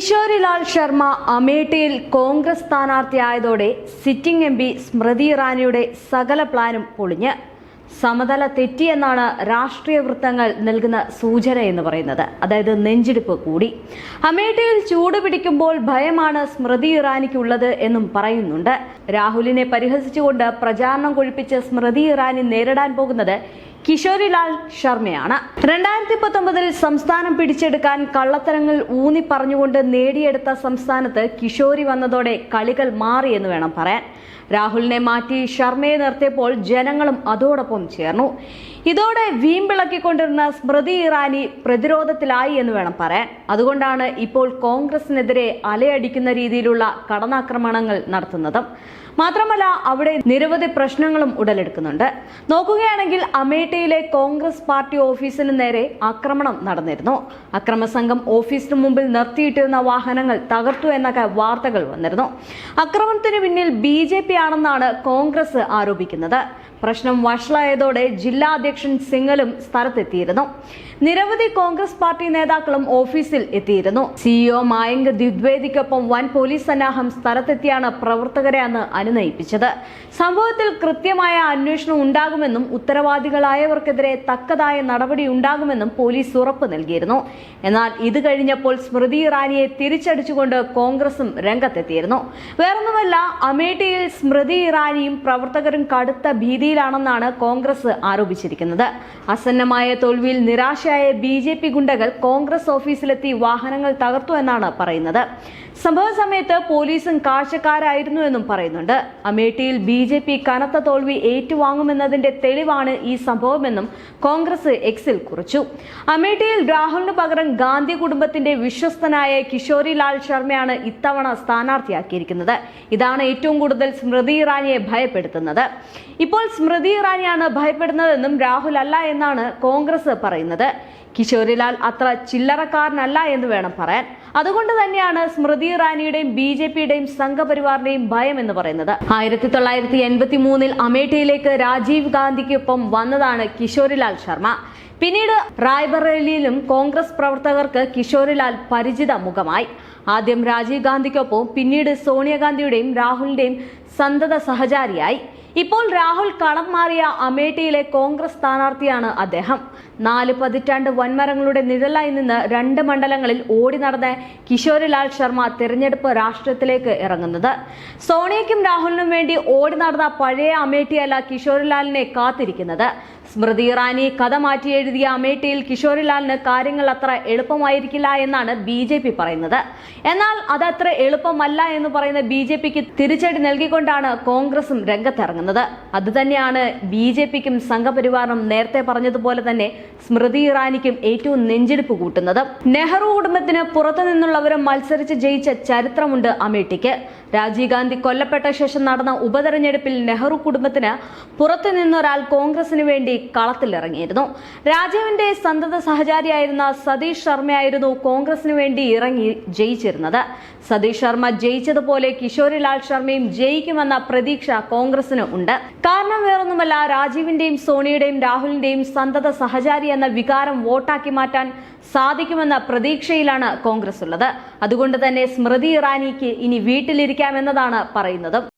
കിഷോരിലാൽ ശർമ്മ അമേഠിയിൽ കോൺഗ്രസ് സ്ഥാനാർത്ഥിയായതോടെ sitting M P Smriti ഇറാനിയുടെ സകല പ്ലാനും പൊളിഞ്ഞ്. സമതല തെറ്റിയെന്നാണ് രാഷ്ട്രീയ വൃത്തങ്ങൾ നൽകുന്ന സൂചന എന്ന് പറയുന്നത്. അതായത് നെഞ്ചിടിപ്പ് കൂടി. അമേഠിയിൽ ചൂട് പിടിക്കുമ്പോൾ ഭയമാണ് സ്മൃതി ഇറാനിക്കുള്ളത് എന്നും പറയുന്നുണ്ട്. രാഹുലിനെ പരിഹസിച്ചുകൊണ്ട് പ്രചാരണം കൊഴിപ്പിച്ച് സ്മൃതി ഇറാനി നേരിടാൻ പോകുന്നത് കിഷോരിലാൽ ശർമ്മയാണ്. രണ്ടായിരത്തി പത്തൊമ്പതിൽ സംസ്ഥാനം പിടിച്ചെടുക്കാൻ കള്ളത്തരങ്ങൾ ഊന്നി പറഞ്ഞുകൊണ്ട് നേടിയെടുത്ത സംസ്ഥാനത്ത് കിഷോരി വന്നതോടെ കളികൾ മാറി എന്ന് വേണം പറയാൻ. രാഹുലിനെ മാറ്റി ശർമ്മയെ നിർത്തിയപ്പോൾ ജനങ്ങളും അതോടൊപ്പം ചേർന്നു. ഇതോടെ വീമ്പിളക്കിക്കൊണ്ടിരുന്ന സ്മൃതി ഇറാനി പ്രതിരോധത്തിലായി എന്ന് വേണം പറയാൻ. അതുകൊണ്ടാണ് ഇപ്പോൾ കോൺഗ്രസിനെതിരെ അലയടിക്കുന്ന രീതിയിലുള്ള കടന്നാക്രമണങ്ങൾ നടത്തുന്നതും. മാത്രമല്ല അവിടെ നിരവധി പ്രശ്നങ്ങളും ഉടലെടുക്കുന്നുണ്ട്. നോക്കുകയാണെങ്കിൽ അമേഠിയിലെ കോൺഗ്രസ് പാർട്ടി ഓഫീസിന് നേരെ ആക്രമണം നടന്നിരുന്നു. അക്രമ സംഘം ഓഫീസിന് മുമ്പിൽ നിർത്തിയിട്ടിരുന്ന വാഹനങ്ങൾ തകർത്തു എന്നൊക്കെ വാർത്തകൾ വന്നിരുന്നു. അക്രമണത്തിന് പിന്നിൽ ബി ജെ പി ആണെന്നാണ് കോൺഗ്രസ് ആരോപിക്കുന്നത്. പ്രശ്നം വഷളായതോടെ ജില്ലാ അധ്യക്ഷൻ സിംഗലും സ്ഥലത്തെത്തിയിരുന്നു. നിരവധി കോൺഗ്രസ് പാർട്ടി നേതാക്കളും ഓഫീസിൽ എത്തിയിരുന്നു. സിഇഒ മായങ്ക് ദ്വിവേദിക്കൊപ്പം വൻ പോലീസ് സന്നാഹം സ്ഥലത്തെത്തിയാണ് പ്രവർത്തകരെ അന്ന് അനുനയിപ്പിച്ചത്. സംഭവത്തിൽ കൃത്യമായ അന്വേഷണം ഉണ്ടാകുമെന്നും ഉത്തരവാദികളായവർക്കെതിരെ തക്കതായ നടപടി ഉണ്ടാകുമെന്നും പോലീസ് ഉറപ്പ് നൽകിയിരുന്നു. എന്നാൽ ഇത് കഴിഞ്ഞപ്പോൾ സ്മൃതി ഇറാനിയെ തിരിച്ചടിച്ചുകൊണ്ട് കോൺഗ്രസും രംഗത്തെത്തിയിരുന്നു. വേറൊന്നുമല്ല അമേഠിയിൽ സ്മൃതി ഇറാനിയും പ്രവർത്തകരും കടുത്ത ഭീതിയിലാണെന്നാണ് കോൺഗ്രസ് ആരോപിച്ചിരിക്കുന്നത്. അസന്നമായ തോൽവിയിൽ നിരാശയായ ബി ഗുണ്ടകൾ കോൺഗ്രസ് ഓഫീസിലെത്തി വാഹനങ്ങൾ തകർത്തു എന്നാണ് പറയുന്നത്. സംഭവ സമയത്ത് പോലീസും കാഴ്ചക്കാരായിരുന്നു എന്നും പറയുന്നുണ്ട്. അമേഠിയിൽ ബി ജെ പി കനത്ത തോൽവി ഏറ്റുവാങ്ങുമെന്നതിന്റെ തെളിവാണ് ഈ സംഭവമെന്നും കോൺഗ്രസ് എക്സിൽ കുറിച്ചു. അമേഠിയിൽ രാഹുലിന് പകരം ഗാന്ധി കുടുംബത്തിന്റെ വിശ്വസ്തനായ കിഷോരി ലാൽ ശർമ്മയാണ് ഇത്തവണ സ്ഥാനാർത്ഥിയാക്കിയിരിക്കുന്നത്. ഇതാണ് ഏറ്റവും കൂടുതൽ സ്മൃതി ഇറാനിയെ ഭയപ്പെടുത്തുന്നത്. ഇപ്പോൾ സ്മൃതി ഇറാനിയാണ് ഭയപ്പെടുന്നതെന്നും രാഹുൽ അല്ല എന്നാണ് കോൺഗ്രസ് പറയുന്നത്. കിഷോരിലാൽ അത്ര ചില്ലറക്കാരനല്ല എന്ന് വേണം പറയാൻ. അതുകൊണ്ട് തന്നെയാണ് സ്മൃതി ഇറാനിയുടെയും ബി ജെ പിയുടെയും സംഘപരിവാറിന്റെയും ഭയം എന്ന് പറയുന്നത്. ആയിരത്തി തൊള്ളായിരത്തി എൺപത്തി മൂന്നിൽ അമേഠിയിലേക്ക് രാജീവ് ഗാന്ധിക്കൊപ്പം വന്നതാണ് കിഷോരിലാൽ ശർമ്മ. പിന്നീട് റായ്ബറേലിയിലും കോൺഗ്രസ് പ്രവർത്തകർക്ക് കിഷോരിലാൽ പരിചിത മുഖമായി ആദ്യം രാജീവ് ഗാന്ധിക്കൊപ്പം പിന്നീട് സോണിയാഗാന്ധിയുടെയും രാഹുലിന്റെയും സന്തത സഹചാരിയായി. ഇപ്പോൾ രാഹുൽ കളം മാറിയ അമേഠിയിലെ കോൺഗ്രസ് സ്ഥാനാർത്ഥിയാണ് അദ്ദേഹം. നാല് പതിറ്റാണ്ട് വൻമരങ്ങളുടെ നിഴലായി നിന്ന് രണ്ട് മണ്ഡലങ്ങളിൽ ഓടി നടന്ന കിഷോരിലാൽ ശർമ്മ തിരഞ്ഞെടുപ്പ് രാഷ്ട്രീയത്തിലേക്ക് ഇറങ്ങുന്നത്. സോണിയയ്ക്കും രാഹുലിനും വേണ്ടി ഓടി നടന്ന പഴയ അമേഠിയല്ല കിഷോരിലാലിനെ കാത്തിരിക്കുന്നത്. സ്മൃതി ഇറാനി കഥ മാറ്റി എഴുതിയ അമേഠിയിൽ കിഷോരിലാലിന് കാര്യങ്ങൾ അത്ര എളുപ്പമായിരിക്കില്ല എന്നാണ് ബി ജെ പി പറയുന്നത്. എന്നാൽ അതത്ര എളുപ്പമല്ല എന്ന് പറയുന്ന ബി ജെ പിക്ക് തിരിച്ചടി നൽകിക്കൊണ്ടാണ് കോൺഗ്രസും രംഗത്തിറങ്ങുന്നത്. അതുതന്നെയാണ് ബി ജെ പിക്കും സംഘപരിവാറും നേരത്തെ പറഞ്ഞതുപോലെ തന്നെ സ്മൃതി ഇറാനിക്കും ഏറ്റവും നെഞ്ചെടുപ്പ് കൂട്ടുന്നത്. നെഹ്റു കുടുംബത്തിന് പുറത്തു നിന്നുള്ളവരും മത്സരിച്ച് ജയിച്ച ചരിത്രമുണ്ട് അമേഠിക്ക്. രാജീവ് ഗാന്ധി കൊല്ലപ്പെട്ട ശേഷം നടന്ന ഉപതെരഞ്ഞെടുപ്പിൽ നെഹ്റു കുടുംബത്തിന് പുറത്തു നിന്നൊരാൾ കോൺഗ്രസിന് വേണ്ടി കളത്തിലിറങ്ങിയിരുന്നു. രാജീവിന്റെ സന്തത സഹചാരിയായിരുന്ന സതീഷ് ശർമ്മയായിരുന്നു കോൺഗ്രസിന് വേണ്ടി ഇറങ്ങി ജയിച്ചിരുന്നത്. സതീഷ് ശർമ്മ ജയിച്ചതുപോലെ കിഷോരിലാൽ ശർമ്മയും ജയിക്കുമെന്ന പ്രതീക്ഷ കോൺഗ്രസിന് ഉണ്ട്. കാരണം വേറൊന്നുമല്ല രാജീവിന്റെയും സോണിയുടെയും രാഹുലിന്റെയും സന്തത സഹചാരി എന്ന വികാരം വോട്ടാക്കി മാറ്റാൻ സാധിക്കുമെന്ന പ്രതീക്ഷയിലാണ് കോൺഗ്രസ് ഉള്ളത്. അതുകൊണ്ട് തന്നെ സ്മൃതി ഇറാനിക്ക് ഇനി വീട്ടിലിരിക്കാമെന്നതാണ് പറയുന്നത്.